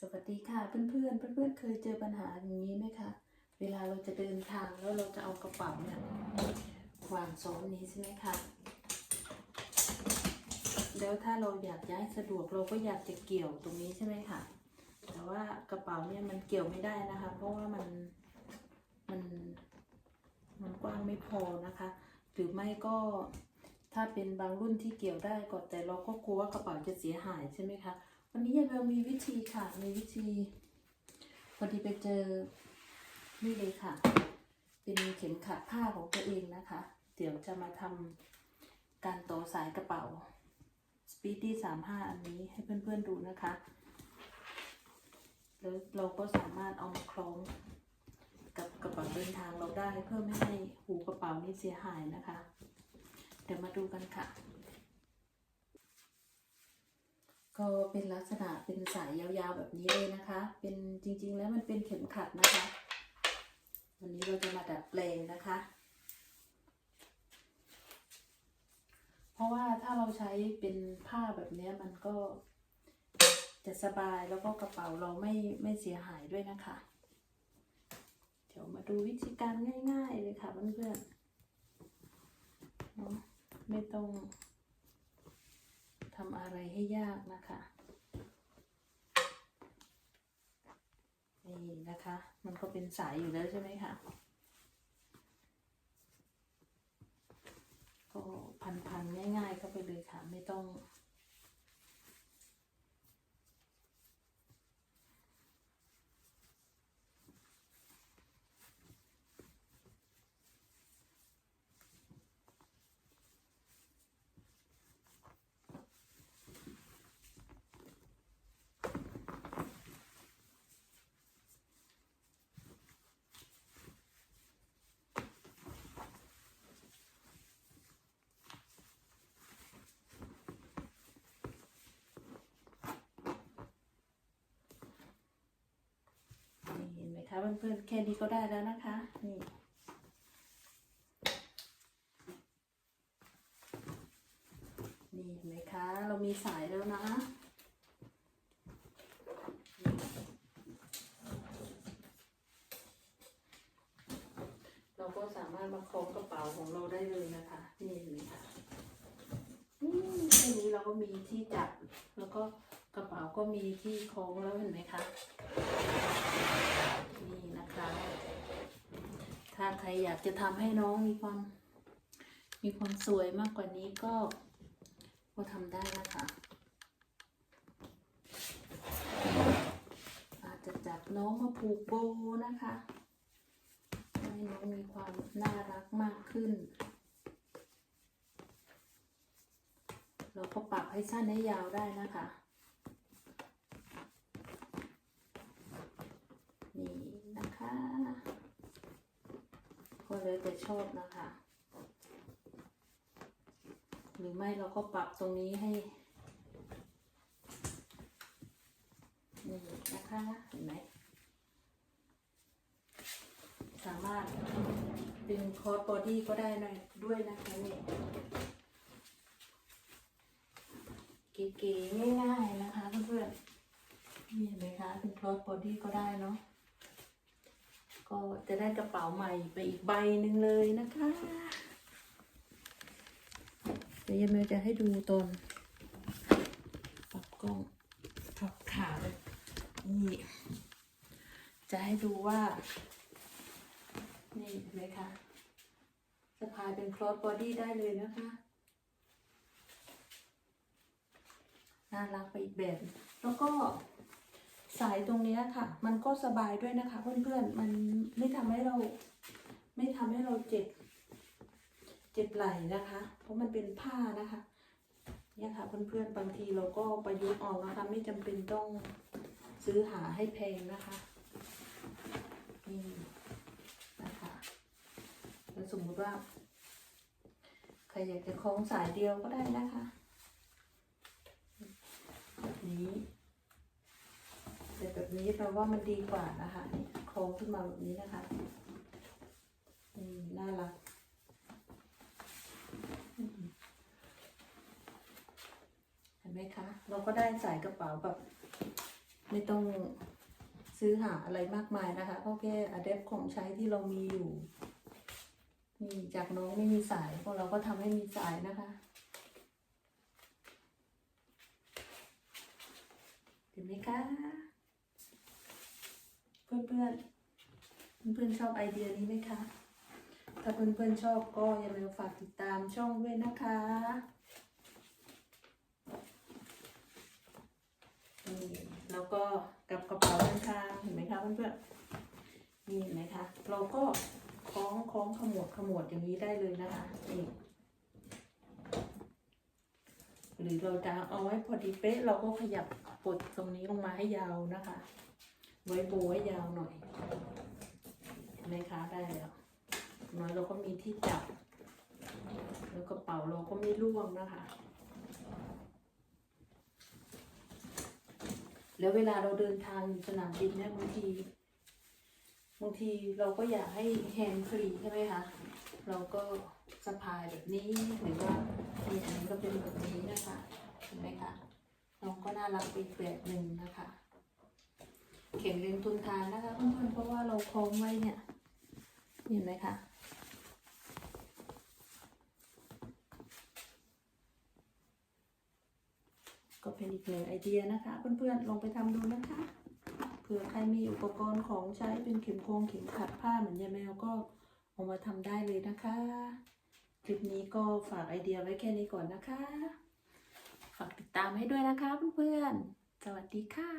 สวัสดีค่ะเพื่อนๆเพื่อนๆเคยเจอปัญหาอย่างนี้ไหมคะเวลาเราจะเดินทางแล้วเราจะเอากระเป๋าเนี่ยวางซ้อนนี้ใช่ไหมคะแล้วถ้าเราอยากย้ายสะดวกเราก็อยากจะเกี่ยวตรงนี้ใช่ไหมคะแต่ว่ากระเป๋าเนี่ยมันเกี่ยวไม่ได้นะคะ เพราะว่ามันมันมันกว้างไม่พอนะคะ หรือไม่ก็ถ้าเป็นบางรุ่นที่เกี่ยวได้ก็แต่เราก็กลัวว่ากระเป๋าจะเสียหายใช่ไหมคะ วันนี้เรามีวิธีค่ะมีวิธีพอดีไปเจอนี่เลยค่ะ เป็นเข็มขัดผ้าของตัวเองนะคะ เดี๋ยวจะมาทำการต่อสายกระเป๋า Speedy 35อันนี้ให้เพื่อนๆดูนะคะ แล้วเราก็สามารถเอามาคล้องกับกระเป๋าเดินทางเราได้เพื่อไม่ให้หูกระเป๋านี้เสียหายนะคะ เดี๋ยวมาดูกันค่ะ ก็เป็นลักษณะเป็นสายยาวๆแบบนี้เลยนะคะ เป็นจริงๆแล้วมันเป็นเข็มขัดนะคะ วันนี้เราจะมาดัดแปลงนะคะ เพราะว่าถ้าเราใช้เป็นผ้าแบบนี้มันก็จะสบายแล้วก็กระเป๋าเราไม่ไม่เสียหายด้วยนะคะ เดี๋ยวมาดูวิธีการง่าย ๆเลยค่ะเพื่อนๆไม่ต้อง ทำอะไรให้ยากนะคะนี่นะคะ มันก็เป็นสายอยู่แล้วใช่ไหมคะ ก็พันๆง่ายๆเข้าไปเลยค่ะ ไม่ต้อง นี่เห็นไหมคะเพื่อนๆแค่นี้ก็ได้แล้วนะคะนี่นี่เห็นไหมคะ เรามีสายแล้วนะเราก็สามารถมาคล้องกระเป๋าของเราได้เลยนะคะนี่เห็นไหมคะอืมแค่นี้เราก็มีที่จับแล้วก็ กระเป๋าก็มีที่คล้องแล้วเห็นไหมคะ นี่นะคะ ถ้าใครอยากจะทำให้น้องมีความ มีความสวยมากกว่านี้ก็ก็ทำได้นะคะ อาจจะจับน้องมาผูกโบนะคะให้น้องมีความน่ารักมากขึ้น เราก็ปรับให้สั้นให้ยาวได้นะคะ นี่ ก็เลยแต่ชอบนะคะ หรือไม่เราก็ปรับตรงนี้ให้นี่นะคะเห็นไหมสามารถดึงคอร์สบอดี้ก็ได้หน่อยด้วยนะคะนี่เก๋ๆง่ายๆนะคะเพื่อนๆนี่เห็นไหมคะเป็นคอร์สบอดี้ก็ได้เนาะ ก็จะได้กระเป๋าใหม่ไปอีกใบหนึ่งเลยนะคะ เดี๋ยวยายเมลจะให้ดูตอนปรับกล้องปรับขาเลยนี่จะให้ดูว่า นี่เห็นไหมคะสะพายเป็นคลอสบอดี้ได้เลยนะคะ น่ารักไปอีกแบบ แล้วก็ สายตรงนี้ค่ะ มันก็สบายด้วยนะคะ เพื่อนๆ มันไม่ทำให้เรา ไม่ทำให้เราเจ็บ เจ็บไหล่นะคะ เพราะมันเป็นผ้านะคะ เนี่ยค่ะ เพื่อนๆ บางทีเราก็ประยุกต์ออกนะคะ ไม่จำเป็นต้องซื้อหาให้แพงนะคะนี่นะคะแล้วสมมติว่าใครอยากจะคล้องสายเดียวก็ได้นะคะแบบนี้ นี้แปลว่ามันดีกว่านะคะนี่โค้งขึ้นมาแบบนี้นะคะนี่น่ารักเห็นไหมคะ เราก็ได้ใส่กระเป๋าแบบไม่ต้องซื้อหาอะไรมากมายนะคะก็แค่อะแดปของใช้ที่เรามีอยู่นี่จากน้องไม่มีสายพวกเราก็ทำให้มีสายนะคะเห็นไหมคะ พื่อนเพื่อนเพื่อนชอบไอเดียนี้ไหมคะ ถ้าเพื่อนๆชอบก็อย่าลืมฝากติดตามช่องด้วยนะคะนี่แล้วก็กับกระเป๋าด้านข้างเห็นไหมคะเพื่อนๆนี่เห็นไหมคะ เราก็คล้องคล้องขมวดขมวดอย่างนี้ได้เลยนะคะนี่หรือเราจะเอาไว้พอดีเป๊ะเราก็ขยับปลดตรงนี้ลงมาให้ยาวนะคะ ไว้โบไว้ยาวหน่อยเห็นไหมคะได้แล้วน้อยเราก็มีที่จับ แล้วกระเป๋าเราก็ไม่ร่วงนะคะ แล้วเวลาเราเดินทางสนามบินเนี่ยบางทีบางทีเราก็อยากให้แฮนด์ฟรีใช่ไหมคะ เราก็สะพายแบบนี้หรือว่ามีอันนี้ก็เป็นแบบนี้นะคะเห็นไหมคะน้องก็น่ารักไปอีกแบบหนึ่งนะคะ เข็มเรียงทุนทานนะคะเพื่อนๆเพราะว่าเราคล้องไว้เนี่ย เห็นไหมคะก็เป็นอีกหนึ่งไอเดียนะคะ เพื่อนๆลองไปทำดูนะคะเผื่อใครมีอุปกรณ์ของใช้เป็นเข็มโคงเข็มขัดผ้าเหมือนยายแมวก็เอามาทำได้เลยนะคะ คลิปนี้ก็ฝากไอเดียไว้แค่นี้ก่อนนะคะ ฝากติดตามให้ด้วยนะคะเพื่อนๆสวัสดีค่ะ